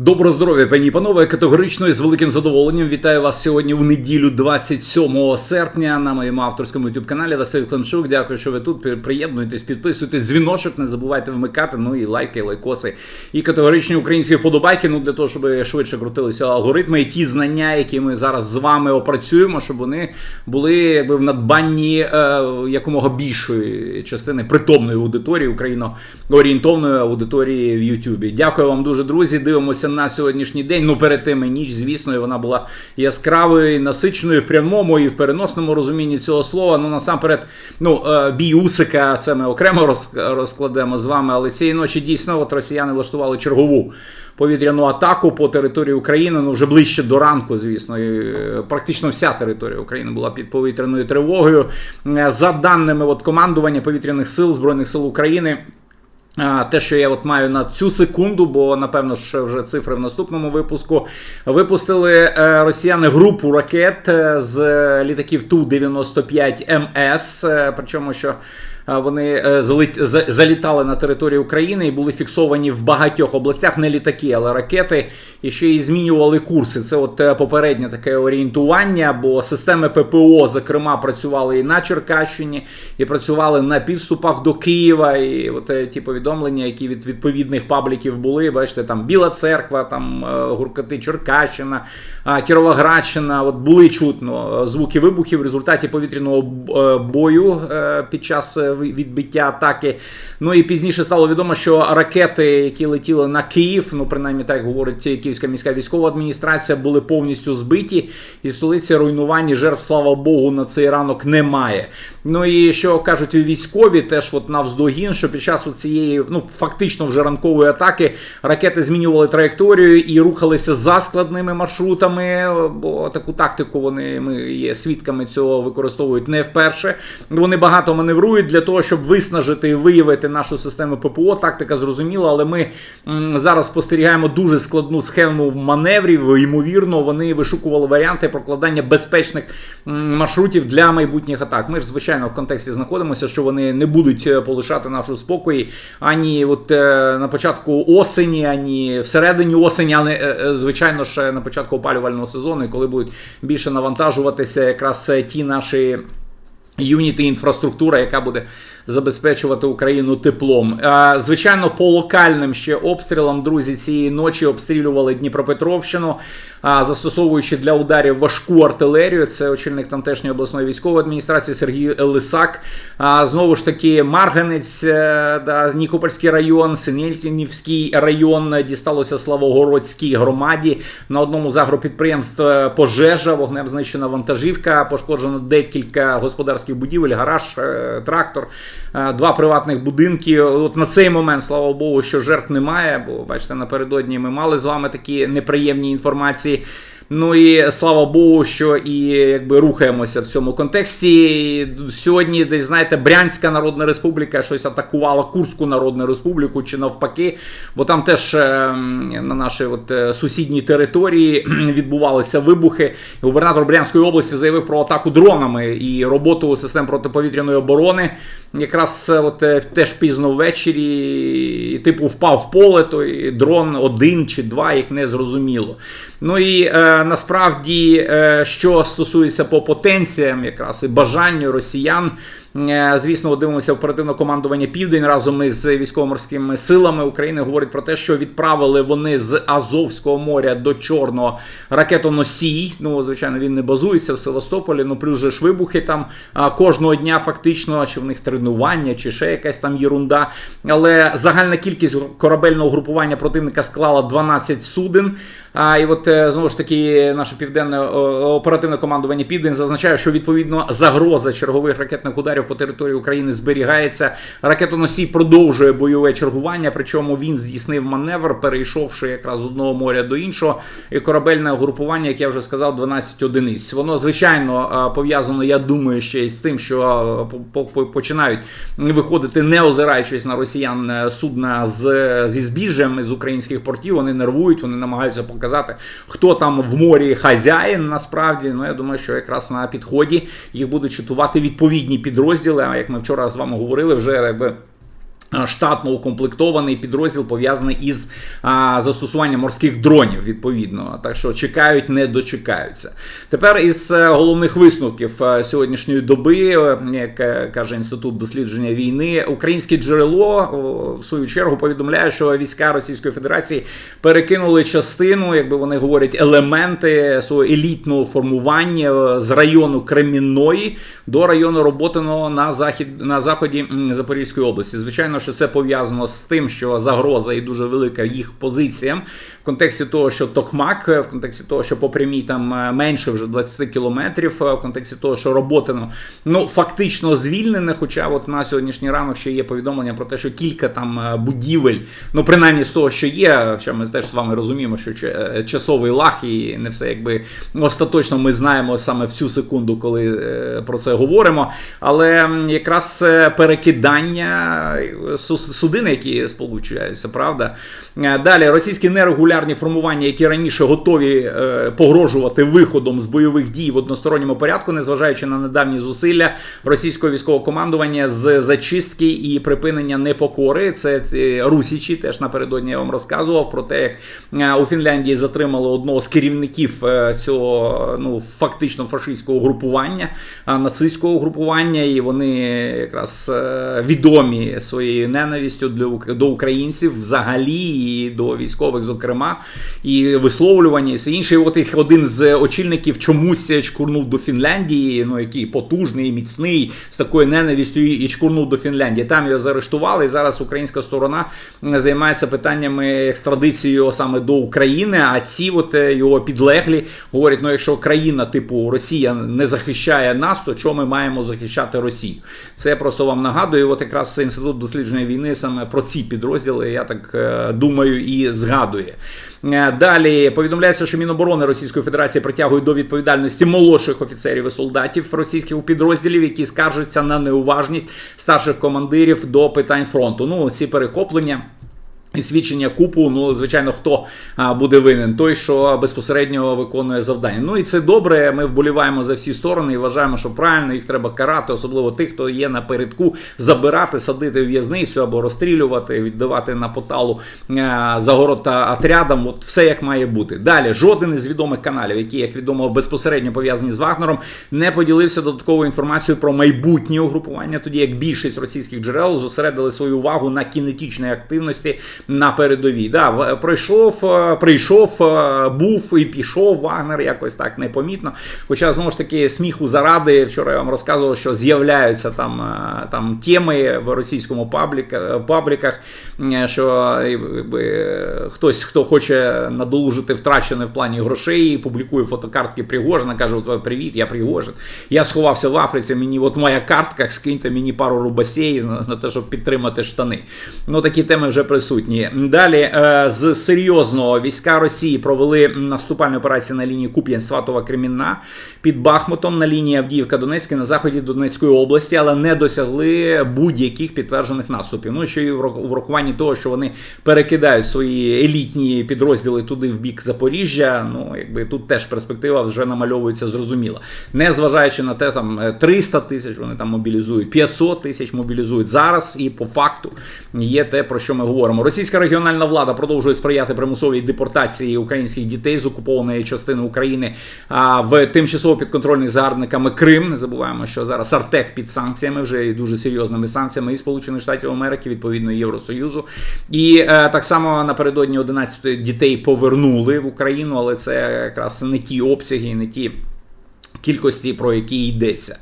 Доброго здоров'я, пані і панове. Категорично і з великим задоволенням вітаю вас сьогодні у неділю, 27 серпня, на моєму авторському youtube каналі Василь Климчук. Дякую, що ви тут. При- Приєднуйтесь, підписуйтесь, дзвіночок, не забувайте вмикати. Ну і лайки, лайкоси і категоричні українські вподобайки. Ну для того, щоб швидше крутилися алгоритми і ті знання, які ми зараз з вами опрацюємо, щоб вони були якби в надбанні е, якомога більшої частини притомної аудиторії, україно-орієнтовної аудиторії в Ютубі. Дякую вам дуже, друзі. Дивимося на сьогоднішній день. Ну перед тим і ніч, звісно, і вона була яскравою, і насиченою в прямому і в переносному розумінні цього слова. Ну насамперед, ну е, бій Усика, це ми окремо роз- розкладемо з вами. Але цієї ночі дійсно от росіяни влаштували чергову. Повітряну атаку по території України, ну вже ближче до ранку, звісно, і е, практично вся територія України була під повітряною тривогою. Е, За даними от командування повітряних сил Збройних сил України, Те, що я от маю на цю секунду, бо напевно ще вже цифри в наступному випуску. Випустили е, росіяни групу ракет е, з літаків Ту-95 МС. е, Причому що вони е, залітали на територію України і були фіксовані в багатьох областях не літаки, але ракети, і ще й змінювали курси. Це от е, попереднє таке орієнтування, бо системи ППО, зокрема, працювали і на Черкащині, і працювали на підступах до Києва. І от е, ті повідомлення, які від відповідних пабліків були, бачите, там Біла Церква, там Гуркати Черкащина, Кіровоградщина. От були чутно звуки вибухів в результаті повітряного бою під час відбиття атаки. Ну і пізніше стало відомо, що ракети, які летіли на Київ, ну принаймні так говорить Київська міська військова адміністрація, були повністю збиті, і столиці руйнувань жертв, слава Богу, на цей ранок немає. Ну і що кажуть військові, теж от навздогін, що під час цієї, ну фактично вже ранкової атаки ракети змінювали траєкторію і рухалися за складними маршрутами, бо таку тактику вони ми є свідками цього використовують не вперше. Вони багато маневрують для того, щоб виснажити і виявити нашу систему ППО. Тактика зрозуміла, але ми зараз спостерігаємо дуже складну схему маневрів. Ймовірно, вони вишукували варіанти прокладання безпечних маршрутів для майбутніх атак. Ми ж звичайно в контексті знаходимося, що вони не будуть е, полишати нашу спокій ані от е, на початку осені, ані всередині осені, але е, звичайно ж на початку опалювального сезону, коли будуть більше навантажуватися якраз ті наші. Юніти інфраструктура, яка буде забезпечувати Україну теплом. Звичайно, по локальним ще обстрілам, друзі, цієї ночі обстрілювали Дніпропетровщину, застосовуючи для ударів важку артилерію. Це очільник тамтешньої обласної військової адміністрації Сергій Лисак. Знову ж таки, Марганець, е, Нікопольський район, Синельниківський район дісталося Славогородській громаді. На одному з агропідприємств е, пожежа, вогнем знищена вантажівка, пошкоджено декілька господарських будівель, гараж, е, трактор, два приватних будинки. От на цей момент, слава Богу, що жертв немає, бо бачите, напередодні ми мали з вами такі неприємні інформації. Ну і слава Богу, що і якби рухаємося в цьому контексті. Сьогодні, десь знаєте, Брянська Народна Республіка щось атакувала Курську Народну Республіку чи навпаки, бо там теж е, на нашій от, е, сусідній території відбувалися вибухи. Губернатор Брянської області заявив про атаку дронами і роботу систем протиповітряної оборони. Якраз е, от теж пізно ввечері, типу, впав в поле, той дрон один чи два, їх не зрозуміло. Ну і е, насправді, е, що стосується по потенціям, якраз і бажанню росіян. Е, Звісно, дивимося оперативне командування Південь разом із військово-морськими силами України. Говорить про те, що відправили вони з Азовського моря до Чорного ракетоносій. Ну, звичайно, він не базується в Севастополі. Ну плюс же ж вибухи там кожного дня, фактично, чи в них тренування, чи ще якась там єрунда. Але загальна кількість корабельного групування противника склала 12 суден. А, і от е, знову ж таки, наше південне оперативне командування Південь зазначає, що відповідно загроза чергових ракетних ударів по території України зберігається. Ракетоносій продовжує бойове чергування, причому він здійснив маневр, перейшовши якраз з одного моря до іншого. І корабельне угрупування, як я вже сказав, 12 одиниць. Воно звичайно е, пов'язано, я думаю, ще й з тим, що е, по- по- починають виходити, не озираючись на росіян е, судна з зі збіжжям з українських портів. Вони нервують, вони намагаються показати, хто там в морі хазяїн. Насправді, ну я думаю, що якраз на підході їх будуть читувати відповідні підрозділи. А як ми вчора з вами говорили, вже якби. А, Штатно укомплектований підрозділ пов'язаний із а, застосуванням морських дронів, відповідно. Так що чекають, не дочекаються. Тепер із е, головних висновків е, сьогоднішньої доби, е, як е, каже інститут дослідження війни, українське джерело в свою чергу повідомляє, що війська Російської Федерації перекинули частину, якби вони говорять, елементи свого елітного формування е, з району Кремінної до району Роботиного на захід на заході Запорізької області. Звичайно, що це пов'язано з тим, що загроза і дуже велика їх позиціям в контексті того, що Токмак, в контексті того, що по прямій там е, менше вже 20 кілометрів, е, в контексті того, що Роботино ну фактично звільнене. Хоча от на сьогоднішній ранок ще є повідомлення про те, що кілька там е, будівель, ну принаймні з того, що є, що ми теж з вами розуміємо, що часовий лаг і не все якби остаточно ми знаємо саме в цю секунду, коли про це говоримо. Але якраз перекидання судини, які сполучаються, правда. Е, Далі російські нерегулярні формування, які раніше готові е, погрожувати виходом з бойових дій в односторонньому порядку, незважаючи на недавні зусилля російського військового командування з зачистки і припинення непокори. Це е, Русічі. Теж напередодні я вам розказував про те, як у Фінляндії затримали одного з керівників цього ну фактично фашистського групування, нацистського групування, і вони якраз відомі своєю ненавистю для до українців взагалі і до військових, зокрема, і висловлювання, і все інше. І от їх один з очільників чомусь чкурнув до Фінляндії, ну який потужний, міцний, з такою ненавистю, і чкурнув до Фінляндії. Там його заарештували, і зараз українська сторона займається питаннями екстрадиції саме до України. А ці от е, його підлеглі говорять: ну якщо країна типу Росія не захищає нас, то чого ми маємо захищати Росію? Це я просто вам нагадую. От якраз інститут дослідження війни саме про ці підрозділи, я так е, думаю, і згадує. Е, Далі повідомляється, що Міноборони Російської Федерації притягують до відповідальності молодших офіцерів і солдатів російських підрозділів, які скаржаться на неуважність старших командирів до питань фронту. Ну ці перехоплення. І свідчення купу, ну звичайно, хто буде винен, той, що безпосередньо виконує завдання. Ну і це добре. Ми вболіваємо за всі сторони і вважаємо, що правильно їх треба карати, особливо тих, хто є напередку, забирати, садити в в'язницю або розстрілювати, віддавати на поталу загород та отрядам. От все як має бути. Далі жоден із відомих каналів, які, як відомо, безпосередньо пов'язані з Вагнером, не поділився додатковою інформацією про майбутнє угрупування, тоді як більшість російських джерел зосередили свою увагу на кінетичній активності на передовій. Да, пройшов, е, прийшов, е, був і пішов Вагнер якось так непомітно. Хоча знову ж таки сміху заради, вчора я вам розказував, що з'являються там, е, там теми в російському пабліка, пабліках, е, що якби, хтось, хто хоче надолужити втрачене в плані грошей, публікує фотокартки Пригожина, каже: привіт, я Пригожин. Я сховався в Африці, мені от моя картка, скиньте мені пару рубасей на те, щоб підтримати штани. Ну такі теми вже присутні. Далі е, з серйозного війська Росії провели наступальні операції на лінії Куп'ян, Сватова, Кремінна під Бахмутом на лінії Авдіївка Донецька на заході Донецької області, але не досягли будь-яких підтверджених наступів. Ну ще й врах- врахуванні того, що вони перекидають свої елітні підрозділи туди в бік Запоріжжя. Ну якби тут теж перспектива вже намальовується зрозуміла. Не зважаючи на те, там е, 300 тисяч вони там мобілізують, 500 тисяч мобілізують зараз, і по факту є те, про що ми говоримо. Російська регіональна влада продовжує сприяти примусовій депортації українських дітей з окупованої частини України в тимчасово підконтрольний загарбниками Крим. Не забуваємо, що зараз Артек під санкціями вже і дуже серйозними санкціями і Сполучених Штатів Америки, відповідно Євросоюзу. І е, так само напередодні 11 дітей повернули в Україну, але це якраз не ті обсяги, не ті. Кількості, про які йдеться.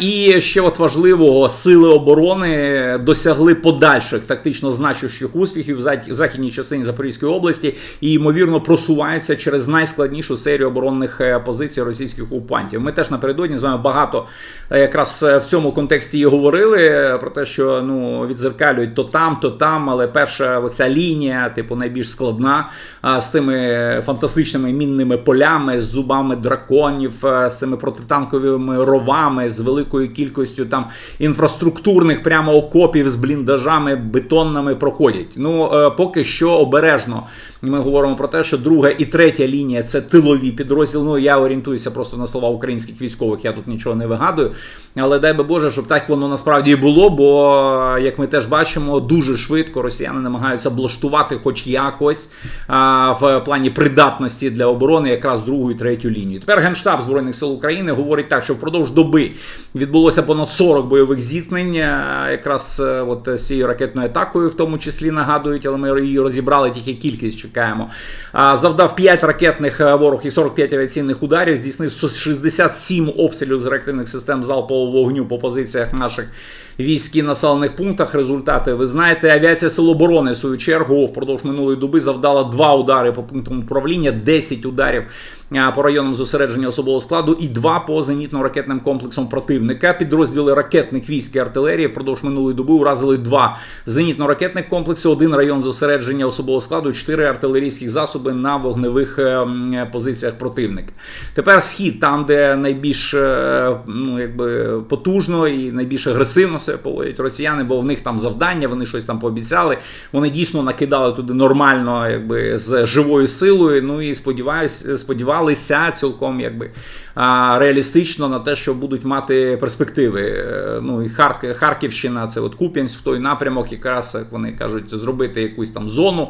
І ще от важливого, сили оборони досягли подальших тактично значущих успіхів в західній частині Запорізької області і, ймовірно, просуваються через найскладнішу серію оборонних е, позицій російських окупантів. Ми теж напередодні з вами багато е, якраз е, в цьому контексті і говорили про те, що ну відзеркалюють то там, то там, але перша оця лінія, типу, найбільш складна з тими фантастичними мінними полями, з зубами драконів, цими протитанковими ровами, з великою кількістю там інфраструктурних прямо окопів з бліндажами бетонними проходять. Ну е, поки що обережно Ми говоримо про те, що друга і третя лінія це тилові підрозділи. Ну я орієнтуюся просто на слова українських військових. Я тут нічого не вигадую. Але дай би Боже, щоб так воно насправді і було. Бо як ми теж бачимо, дуже швидко росіяни намагаються облаштувати, хоч якось а, в плані придатності для оборони, якраз другу і третю лінію. Тепер генштаб збройних сил України говорить так, що впродовж доби відбулося понад 40 бойових зіткнень, якраз е, от з цією ракетною атакою, в тому числі нагадують, але ми її розібрали тільки кількість. Чекаємо. Завдав 5 ракетних е, ворог і 45 авіаційних ударів. Здійснив 67 обстрілів з реактивних систем залпового вогню по позиціях наших військ і населених пунктах. Результати ви знаєте, авіація Сил оборони в свою чергу впродовж минулої доби завдала 2 удари по пунктам управління, 10 ударів по районам зосередження особового складу і 2 по зенітно-ракетним комплексам противника. Підрозділи ракетних військ і артилерії впродовж минулої доби уразили 2 зенітно-ракетних комплекси, один район зосередження особового складу, 4 артилерійських засоби на вогневих е, позиціях противника. Тепер схід, там, де найбільш е, ну, якби, потужно і найбільш агресивно себе поводять росіяни, бо в них там завдання, вони щось там пообіцяли. Вони дійсно накидали туди нормально, якби з живою силою. Ну і сподіваюся, сподівалися цілком якби реалістично на те, що будуть мати перспективи. Е, Ну і Харк- Харківщина, це от Куп'янськ, в той напрямок, якраз як вони кажуть, зробити якусь там зону.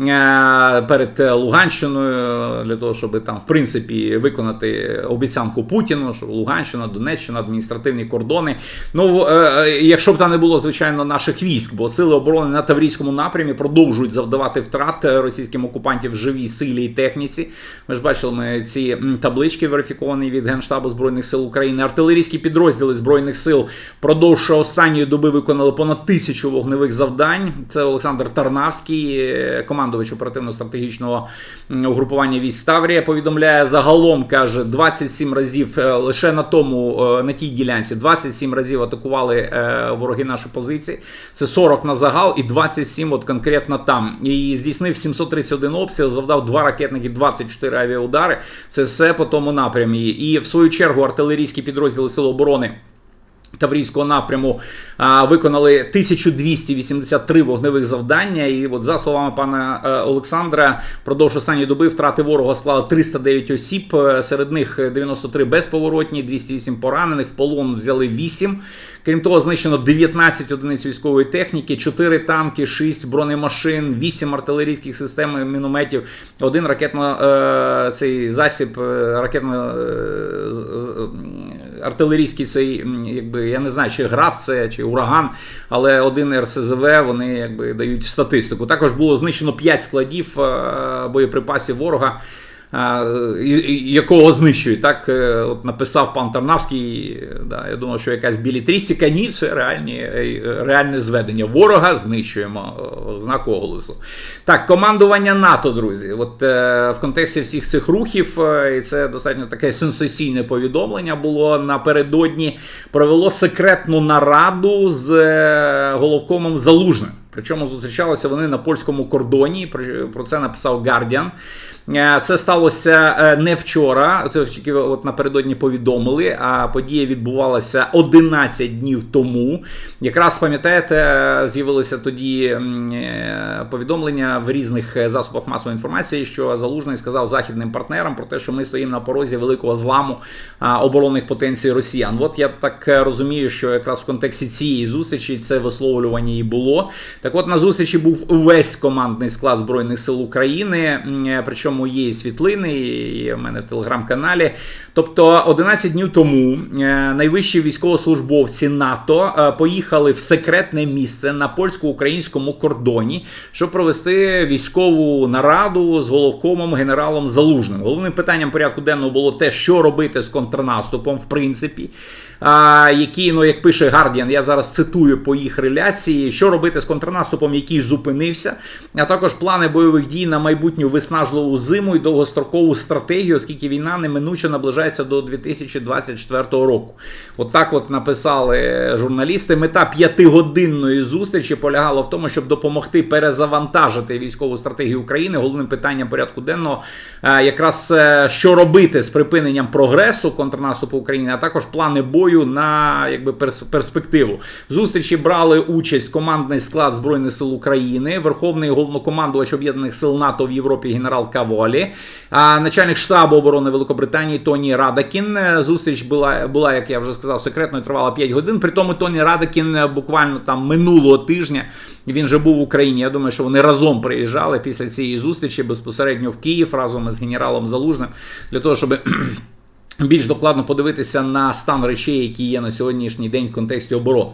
е, Перед Луганщиною для того, щоб там в принципі виконати обіцянку Путіну, що Луганщина, Донеччина, адміністративні кордони. Ну е, е, якщо б там не було звичайно наших військ, бо сили оборони на Таврійському напрямі продовжують завдавати втрат е, російським окупантів в живій силі і техніці. Ми ж бачили ми ці таблички верифіковані від Генштабу збройних сил України. Артилерійські підрозділи збройних сил продовж останньої доби виконали понад тисячу вогневих завдань. Це Олександр Тарнавський, командувач оперативно-стратегічного угрупування військ Таврія, повідомляє загалом, каже 27 разів е, лише на тому е, на тій ділянці. 27 разів атакували е, вороги наші позиції. Це 40 на загал і 27 от конкретно там. І здійснив 731 обстріл, завдав 2 ракетних і 24 авіаудари. Це все по тому напрямі. І в свою чергу артилерійські підрозділи Сил оборони. Таврійського напряму а, виконали 1283 вогневих завдання. І от за словами пана е, Олександра, продовж останньої доби втрати ворога склали 309 осіб. е, Серед них 93 безповоротні, 208 поранених. В полон взяли 8. Крім того, знищено 19 одиниць військової техніки, 4 танки, 6 бронемашин, 8 артилерійських систем мінометів, один ракетно е, цей засіб, ракетно артилерійський цей, якби я не знаю, чи град це, чи ураган, але один РСЗВ вони якби дають статистику. Також було знищено 5 складів е, боєприпасів ворога. Якого знищують. Так е, от написав пан Тарнавський. Да, я думав, що якась білітрістика. Ні, це реальні, е, реальне зведення. Ворога знищуємо е, знак оголосу. Так, командування НАТО, друзі. От в контексті всіх цих рухів, і це достатньо таке сенсаційне повідомлення було напередодні. Провело секретну нараду з головкомом Залужним. Причому зустрічалися вони на польському кордоні. Про це написав Guardian. Е, Це сталося е, не вчора. Це тільки от напередодні повідомили. А подія відбувалася 11 днів тому. Якраз пам'ятаєте, е, з'явилися тоді повідомлення в різних засобах масової інформації, що Залужний сказав західним партнерам про те, що ми стоїмо на порозі великого зламу оборонних потенцій росіян. От я так розумію, що якраз в контексті цієї зустрічі це висловлювання і було. Так от на зустрічі був увесь командний склад Збройних сил України. Причому і світлини, і в мене в телеграм-каналі. Тобто 11 днів тому е, найвищі військовослужбовці НАТО е, поїхали в секретне місце на польсько-українському кордоні, щоб провести військову нараду з головкомом генералом Залужним. Головним питанням порядку денного було те, що робити з контрнаступом, в принципі. Які, ну як пише Guardian, я зараз цитую по їх реляції, що робити з контрнаступом, який зупинився, а також плани бойових дій на майбутню виснажливу зиму і довгострокову стратегію, оскільки війна неминуче наближається до 2024 року. От так от написали журналісти. Мета п'ятигодинної зустрічі полягала в тому, щоб допомогти перезавантажити військову стратегію України. Головним питанням порядку денного е, якраз е, що робити з припиненням прогресу контрнаступу України, а також плани бою зброю на якби перс- перспективу. В зустрічі брали участь командний склад збройних сил України, Верховний головнокомандувач об'єднаних сил НАТО в Європі генерал Каволі, начальник штабу оборони Великобританії Тоні Радакін. Зустріч була була, як я вже сказав, секретною, тривала 5 годин. При тому Тоні Радакін е, буквально там минулого тижня. Він же був в Україні. Я думаю, що вони разом приїжджали після цієї зустрічі безпосередньо в Київ разом із генералом Залужним для того, щоб більш докладно подивитися на стан речей, які є на сьогоднішній день в контексті оборони.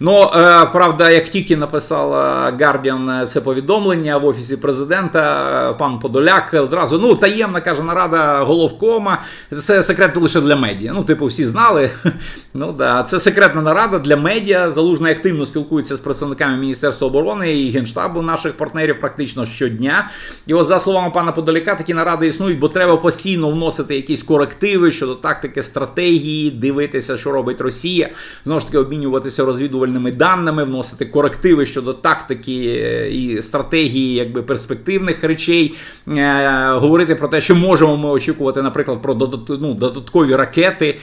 Ну, е, правда, як тільки написала Guardian це повідомлення в офісі президента, е, пан Подоляк одразу ну таємна каже нарада головкома. Це секрет лише для медіа. Ну, типу, всі знали. Ну да, це секретна нарада для медіа. Залужний активно спілкується з представниками Міністерства оборони і генштабу наших партнерів практично щодня. І от за словами пана Подоляка, такі наради існують, бо треба постійно вносити якісь корективи щодо тактики, стратегії, дивитися, що робить Росія, знову ж таки обмінюватися розвідувальними даними, вносити корективи щодо тактики е, і стратегії, якби перспективних речей, е, говорити про те, що можемо ми очікувати, наприклад, про ну, додаткові ракети,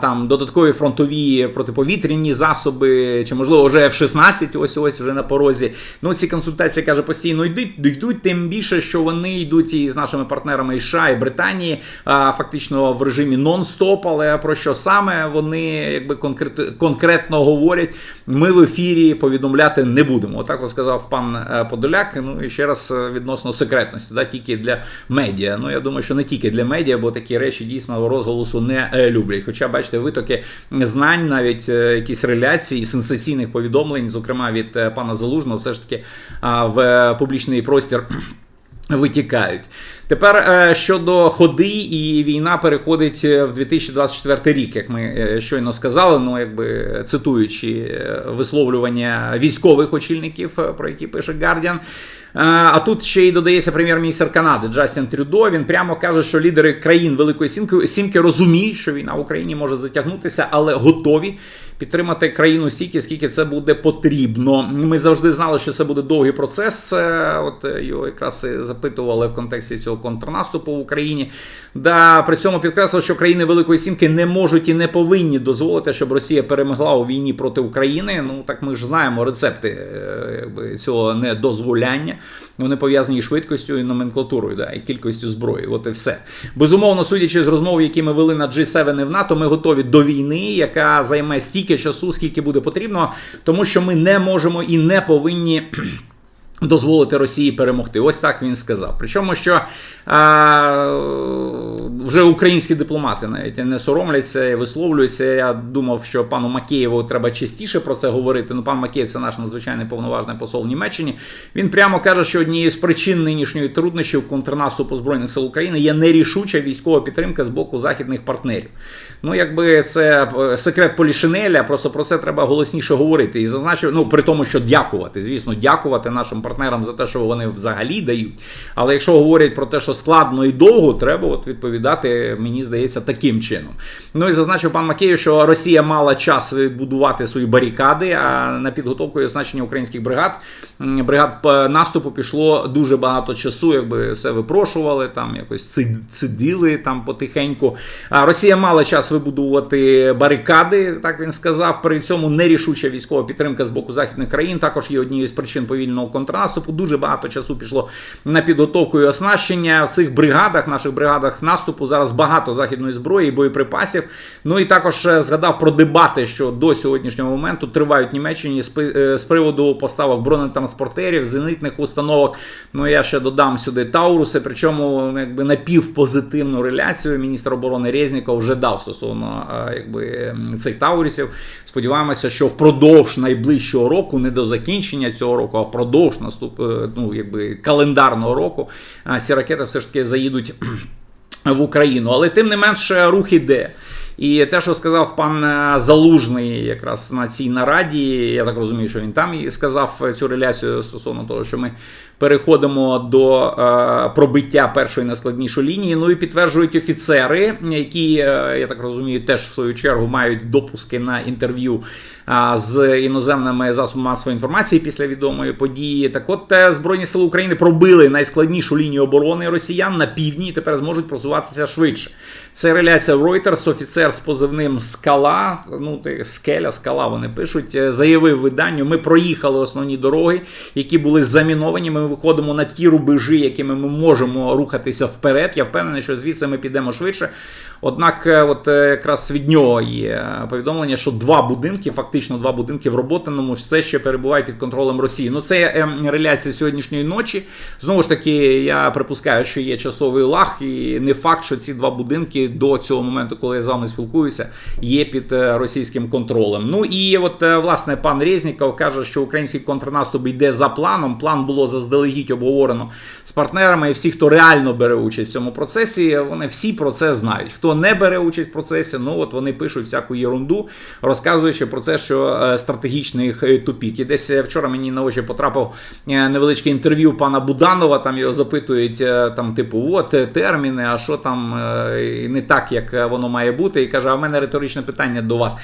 там додаткові фронтові протиповітряні засоби, чи можливо вже F-16 ось ось вже на порозі. Ну ці консультації каже постійно йдуть, йдуть, тим більше, що вони йдуть і з нашими партнерами і США і Британії, фактично в режимі нон-стоп. Але про що саме вони якби конкрет, конкретно говорять, ми в ефірі повідомляти не будемо. Отак от сказав пан е, Подоляк. Ну і ще раз е, відносно секретності, да, тільки для медіа. Ну я думаю, що не тільки для медіа, бо такі речі дійсно розголосу не е, люблять. Хоча, бачите, витоки знань, навіть якісь реляції, сенсаційних повідомлень, зокрема від пана Залужного, все ж таки в публічний простір. Витікають тепер е, щодо ходи, і війна переходить е, в 2024 рік, як ми е, щойно сказали. Ну якби цитуючи висловлювання військових очільників, про які пише. Е, А тут ще й додається прем'єр-міністр Канади Джастін Трюдо. Він прямо каже, що лідери країн Великої Сімки розуміють, що війна в Україні може затягнутися, але готові підтримати країну стільки, скільки це буде потрібно. Ми завжди знали, що це буде довгий процес. Е, От е, його якраз і запитували в контексті цього контрнаступу в Україні. Да, при цьому підкреслив, що країни Великої Сімки не можуть і не повинні дозволити, щоб Росія перемогла у війні проти України. Ну так ми ж знаємо рецепти е, цього недозволяння. Вони пов'язані швидкістю і номенклатурою, да, і кількістю зброї. От і все. Безумовно, судячи з розмов, які ми вели на G7 і в НАТО, ми готові до війни, яка займе стільки часу, скільки буде потрібно, тому що ми не можемо і не повинні. Дозволити Росії перемогти. Ось так він сказав. Причому, що а, вже українські дипломати навіть не соромляться і висловлюються. Я думав, що пану Макеєву треба частіше про це говорити. Ну, пан Макеєв це наш надзвичайний повноважний посол в Німеччині. Він прямо каже, що однією з причин нинішньої труднощів контрнаступу Збройних сил України є нерішуча військова підтримка з боку західних партнерів. Ну, якби це е, секрет Полішинеля, просто про це треба голосніше говорити. І зазначив, ну при тому, що дякувати, звісно, дякувати нашим партнерам за те, що вони взагалі дають. Але якщо говорять про те, що складно і довго, треба от відповідати, мені здається, таким чином. Ну і зазначив пан Макеєв, що Росія мала час відбудувати свої барикади, а на підготовку і оснащення українських бригад бригад наступу пішло дуже багато часу, якби все випрошували, там якось ци- цидили там потихеньку. А Росія мала час вибудувати барикади, так він сказав. При цьому нерішуча військова підтримка з боку західних країн також є однією з причин повільного контрнаступу. Дуже багато часу пішло на підготовку і оснащення в цих бригадах, наших бригадах наступу. Зараз багато західної зброї, боєприпасів. Ну і також е, згадав про дебати, що до сьогоднішнього моменту тривають в Німеччині е, з приводу поставок бронетранспортерів, зенитних установок. Ну я ще додам сюди Тауруси. Причому якби напівпозитивну реляцію міністр оборони Резніков вже дав стосовно е, якби цих таурусів. Сподіваємося, що впродовж найближчого року, не до закінчення цього року, а впродовж наступ, е, ну, якби календарного року, ці ракети все ж таки заїдуть в Україну. Але тим не менше рух іде. І те, що сказав пан е, Залужний, якраз на цій нараді, я так розумію, що він там і сказав цю реляцію стосовно того, що ми переходимо до е, пробиття першої найскладнішої лінії. Ну і підтверджують офіцери, які е, я так розумію, теж в свою чергу мають допуски на інтерв'ю з іноземними засобами масової інформації після відомої події. Так, от е, збройні сили України пробили найскладнішу лінію оборони росіян на півдні і тепер зможуть просуватися швидше. Це реляція Reuters, офіцер з позивним Скала. Ну ти скеля, скала вони пишуть. е, Заявив виданню: ми проїхали основні дороги, які були заміновані. Ми виходимо на ті рубежі, якими ми можемо рухатися вперед. Я впевнений, що звідси ми підемо швидше. Однак, е, от е, якраз від нього є повідомлення, що два будинки, фактично два будинки в роботаному, все ще перебувають під контролем Росії. Ну це е, реляція сьогоднішньої ночі. Знову ж таки, я припускаю, що є часовий лаг, і не факт, що ці два будинки до цього моменту, коли я з вами спілкуюся, є під е, російським контролем. Ну і от е, власне пан Резніков каже, що український контрнаступ йде за планом. План було заздалегідь обговорено з партнерами. І всі, хто реально бере участь в цьому процесі, вони всі про це знають. Хто не бере участь в процесі, ну от вони пишуть всяку єрунду, розказуючи про це, що е, стратегічний е, тупік. І десь е, вчора мені на очі потрапив невеличке інтерв'ю пана Буданова. Там його запитують, там, типу, от терміни, а що там не так, як воно має бути. І каже: а в мене риторичне питання до вас,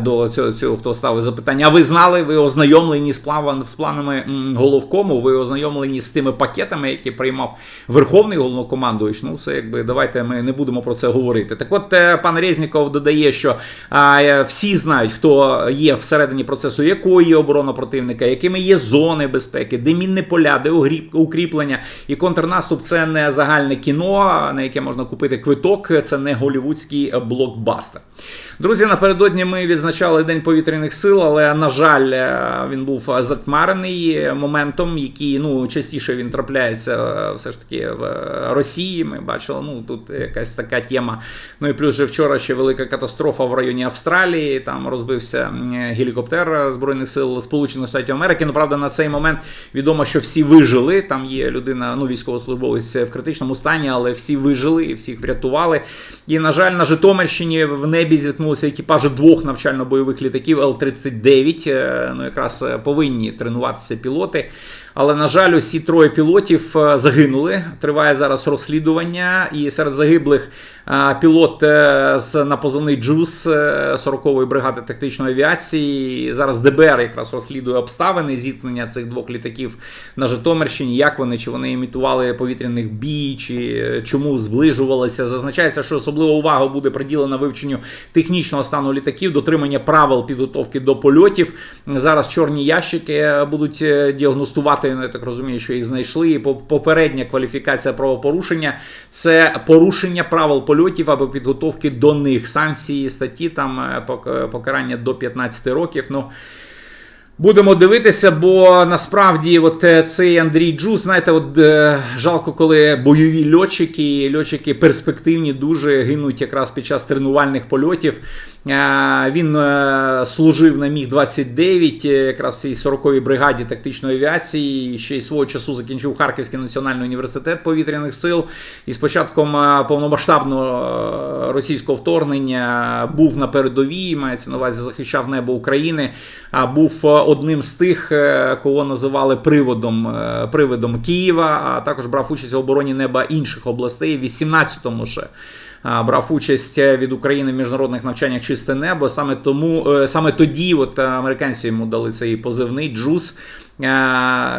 до цього, цього хто ставив запитання. А ви знали, ви ознайомлені з плаван- з планами головкому, ви ознайомлені з тими пакетами, які приймав Верховний головнокомандуючий. Ну, все якби давайте ми не будемо про це говорити. Так от е, пан Резніков додає, що е, всі знають, хто є всередині процесу, якої є оборона противника, якими є зони безпеки, де мінне поля, де укріплення. І контрнаступ це не загальне кіно, на яке можна купити квиток, це не голівудський блокбастер. Друзі, напередодні ми відзначали День повітряних сил, але на жаль, е, він був затьмарений моментом, який ну частіше він трапляється все ж таки в Росії. Ми бачили, ну тут якась така тема. Ну і плюс же вчора ще велика катастрофа в районі Австралії. Там розбився гелікоптер збройних сил Сполучених Штатів Америки. Ну правда, на цей момент відомо, що всі вижили. Там є людина, ну військовослужбовець в критичному стані, але всі вижили і всіх врятували. І на жаль, на Житомирщині в небі зіткнулися екіпажі двох навчально-бойових літаків Л-39. Е, Ну якраз е, повинні тренуватися пілоти. Але на жаль, усі троє пілотів е, загинули. Триває зараз розслідування, і серед загиблих е, пілот е, з на Джус е, 40-ї бригади тактичної авіації. Зараз ДБР якраз розслідує обставини зіткнення цих двох літаків на Житомирщині. Як вони чи вони імітували повітряних бій, чи чому зближувалися? Зазначається, що особлива увага буде приділена вивченню технічного стану літаків, дотримання правил підготовки до польотів. Зараз чорні ящики будуть е, діагностувати. Я так розумію, що їх знайшли. І попередня кваліфікація правопорушення це порушення правил польотів або підготовки до них. Санкції статті там е, покарання до 15 років. Ну Будемо дивитися, бо насправді от е, цей Андрій Джус, знаєте, от е, жалко, коли бойові льотчики, льотчики перспективні дуже гинуть якраз під час тренувальних польотів. Він е, служив на Міг 29 е, якраз в цій 40-й бригаді тактичної авіації. Ще й свого часу закінчив Харківський національний університет повітряних сил. І з початком е, повномасштабного російського вторгнення був на передовій, мається на увазі захищав небо України. А був одним з тих, кого називали приводом, приводом Києва, а також брав участь в обороні неба інших областей. В 18-му ще брав участь е, від України в міжнародних навчаннях чисте небо. Саме тому е, саме тоді, от е, американці йому дали цей позивний Джус.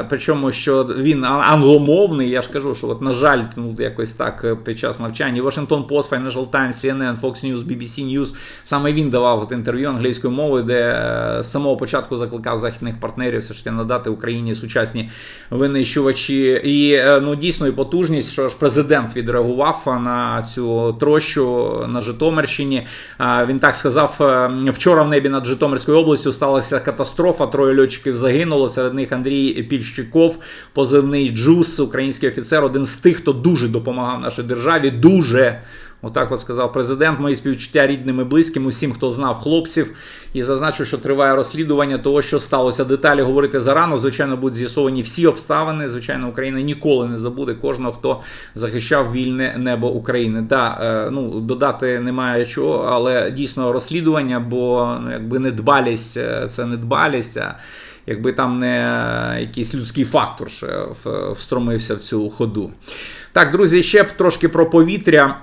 Причому що він англомовний, я ж кажу, що от, на жаль, ну якось так е, під час навчання Washington Post, Financial Times, CNN, Fox News, BBC News, саме він давав от інтерв'ю англійською мовою, де е, з самого початку закликав західних партнерів все ж таки надати Україні сучасні винищувачі. І е, ну дійсно і потужність, що ж президент відреагував на цю трощу на Житомирщині. Він так сказав: е, вчора в небі над Житомирською областю сталася катастрофа. Троє льотчиків загинуло. Серед них Андрій Пільщиков, позивний Джус, український офіцер, один з тих, хто дуже допомагав нашій державі. Дуже. Отак от сказав президент. Мої співчуття рідним і близьким, усім, хто знав хлопців, і зазначив, що триває розслідування того, що сталося. Деталі говорити зарано. Звичайно, будуть з'ясовані всі обставини. Звичайно, Україна ніколи не забуде кожного, хто захищав вільне небо України. Да, е, ну додати немає чого, але дійсно розслідування, бо ну якби недбалість е, це недбалість. А якби там не якийсь людський фактор ще встромився в цю ходу. Так, друзі, ще б трошки про повітря.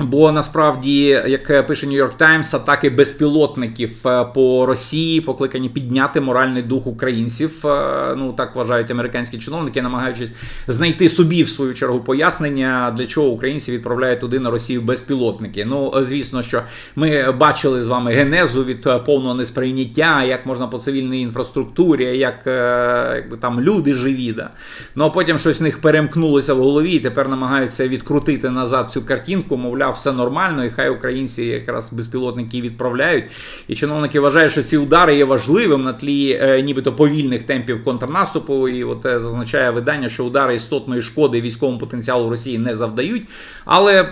Бо насправді, як пише New York Times, атаки безпілотників е, по Росії покликані підняти моральний дух українців. Е, Ну так вважають американські чиновники, намагаючись знайти собі в свою чергу пояснення, для чого українці відправляють туди на Росію безпілотники. Ну звісно, що ми бачили з вами генезу від е, повного несприйняття, як можна по цивільній інфраструктурі, як е, якби там люди живі. Да? Ну а потім щось в них перемкнулося в голові, і тепер намагаються відкрутити назад цю картинку. Мовляв, все нормально, і хай українці якраз безпілотники відправляють. І чиновники вважають, що ці удари є важливим на тлі е, нібито повільних темпів контрнаступу. І от е, зазначає видання, що удари істотної шкоди військовому потенціалу Росії не завдають, але е,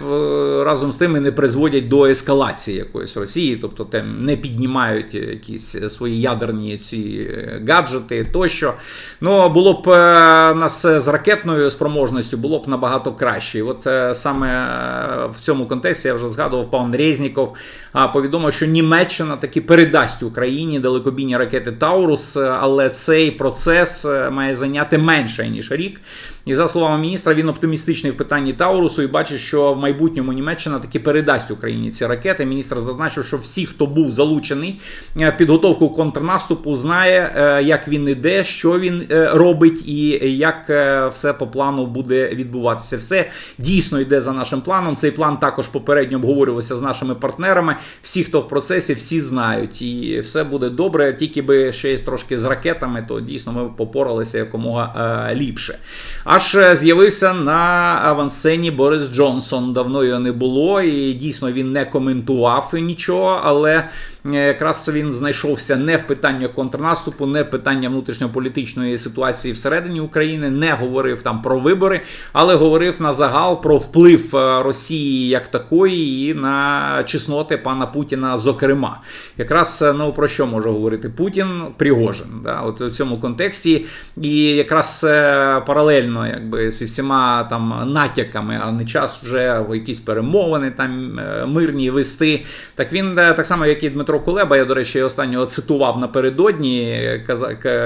разом з тим і не призводять до ескалації якоїсь Росії, тобто там не піднімають якісь свої ядерні ці е, гаджети тощо. Ну було б е, нас з ракетною спроможністю, було б набагато краще. І от е, саме е, в цьому контексті я вже згадував пан Резніков а, повідомив, що Німеччина таки передасть Україні далекобійні ракети Таурус, але цей процес е, має зайняти менше ніж рік. І за словами міністра, він оптимістичний в питанні Таурусу і бачить, що в майбутньому Німеччина таки передасть Україні ці ракети. Міністр зазначив, що всі, хто був залучений е, в підготовку контрнаступу, знає, е, як він іде, що він е, робить, і як все по плану буде відбуватися. Все дійсно йде за нашим планом. Цей план також попередньо обговорювався з нашими партнерами. Всі, хто в процесі, всі знають, і все буде добре. Тільки би ще й трошки з ракетами, то дійсно ми попоралися якомога ліпше. Аж е, з'явився на авансцені Борис Джонсон. Давно його не було, і дійсно він не коментував нічого, але якраз він знайшовся не в питанні контрнаступу, не в питання внутрішньополітичної ситуації всередині України, не говорив там про вибори, але говорив на загал про вплив е, Росії як такої і на чесноти пана Путіна, зокрема. Якраз е, ну про що може говорити Путін? Пригожин. Да? От у цьому контексті, і якраз е, паралельно, якби зі всіма там натяками, а не час вже в якісь перемовини там е, мирні вести. Так він е, так само, як і Дмитро Кулеба, я до речі, останнього цитував напередодні.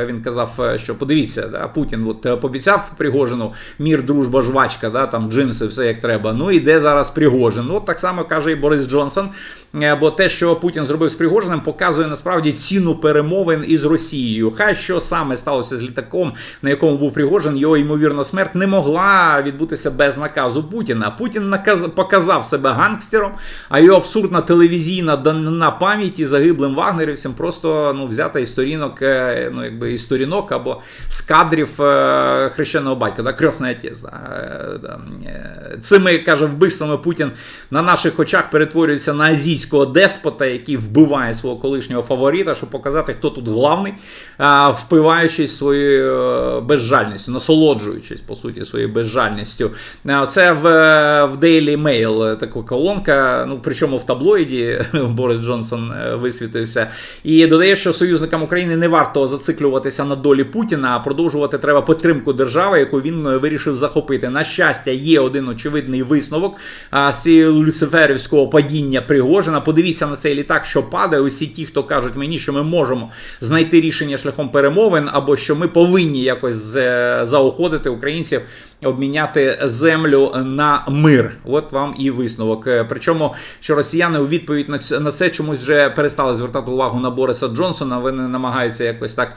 Він казав, е, що подивіться, да, Путін от е, пообіцяв Пригожину мір, дружба, жвачка, да, там джинси, все як треба. Ну і де зараз Пригожин? Ну, от так само каже і Борис Джонсон. Е, Бо те, що Путін зробив з Пригожиним, показує насправді ціну перемовин із Росією. Хай що саме сталося з літаком, на якому був Пригожин, його ймовірна смерть не могла відбутися без наказу Путіна. Путін наказ показав себе гангстером, а його абсурдна телевізійна данина пам'яті загиблим вагнерівцям просто ну взята із сторінок, е, ну якби із сторінок або з кадрів е, хрещеного батька, да, отець. Да, е. Е, Цими каже вбивствами Путін на наших очах перетворюється на азійського деспота, який вбиває свого колишнього фаворита, щоб показати, хто тут главний, впиваючись своєю е, безжальністю, насолоджуючись по суті своєю безжальністю. Е, Це в, в Daily Mail така колонка, ну причому в таблоїді Борис Джонсон е, висвітився. І додає, що союзникам України не варто зациклюватися на долі Путіна, а продовжувати треба підтримку держави, яку він е, вирішив захопити. На щастя, є один очевидний висновок з цієї люциферівського падіння Пригожина. Подивіться на цей літак, що падає. Усі ті, хто кажуть мені, що ми можемо знайти рішення шляхом перемовин, або що ми повинні якось е, заохотити українців. Обміняти землю на мир, от вам і висновок. Е, Причому, що росіяни у відповідь на це чомусь вже перестали звертати увагу на Бориса Джонсона. Вони намагаються якось так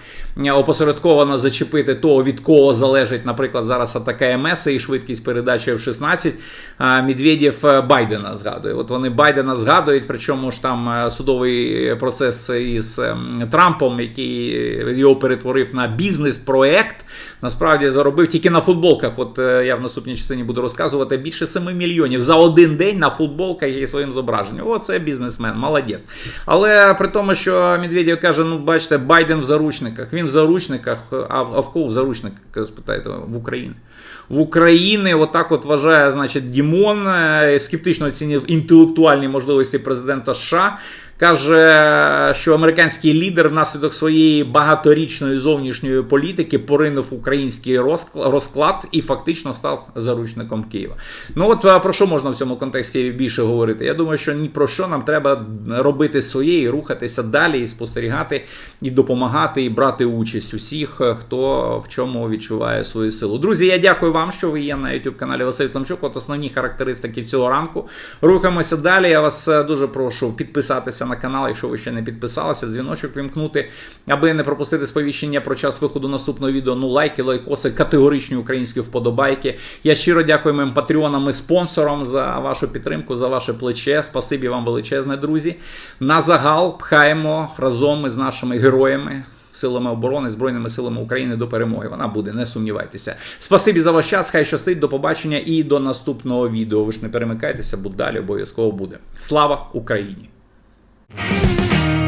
опосередковано зачепити того, від кого залежить, наприклад, зараз атака МС і швидкість передачі F-16. А Медведєв е, Байдена згадує. От вони Байдена згадують, причому ж там е, судовий процес із ем, Трампом, який його перетворив на бізнес-проект. Насправді заробив тільки на футболках. От е, я в наступній частині буду розказувати більше 7 мільйонів за один день на футболках і своїм зображенням. Оце бізнесмен, молодець. Але при тому, що Медведєв каже: ну бачите, Байден в заручниках. Він в заручниках, а в кого в заручниках, спитаєте, в Україні. В Україні отак от вважає, значить, Дімон е, скептично оцінив інтелектуальні можливості президента США. Каже, що американський лідер внаслідок своєї багаторічної зовнішньої політики поринув український розкл- розклад і фактично став заручником Києва. Ну от про що можна в цьому контексті більше говорити? Я думаю, що ні про що нам треба робити своє і рухатися далі, і спостерігати, і допомагати, і брати участь усіх, е, хто в чому відчуває свою силу. Друзі, я дякую вам, що ви є на youtube каналі Василь Томчук. От основні характеристики цього ранку. Рухаємося далі. Я вас е, дуже прошу підписатися канал, якщо ви ще не підписалися, дзвіночок вімкнути, аби не пропустити сповіщення про час виходу наступного відео. Ну, лайки, лайкоси, категоричні українські вподобайки. Я щиро дякую моїм патреонам і спонсорам за вашу підтримку, за ваше плече. Спасибі вам величезне, друзі. На загал пхаємо разом із нашими героями. Силами оборони, Збройними силами України до перемоги. Вона буде, не сумнівайтеся. Спасибі за ваш час. Хай щастить, до побачення і до наступного відео. Ви ж не перемикайтеся, бо далі обов'язково буде. Слава Україні! Thank you.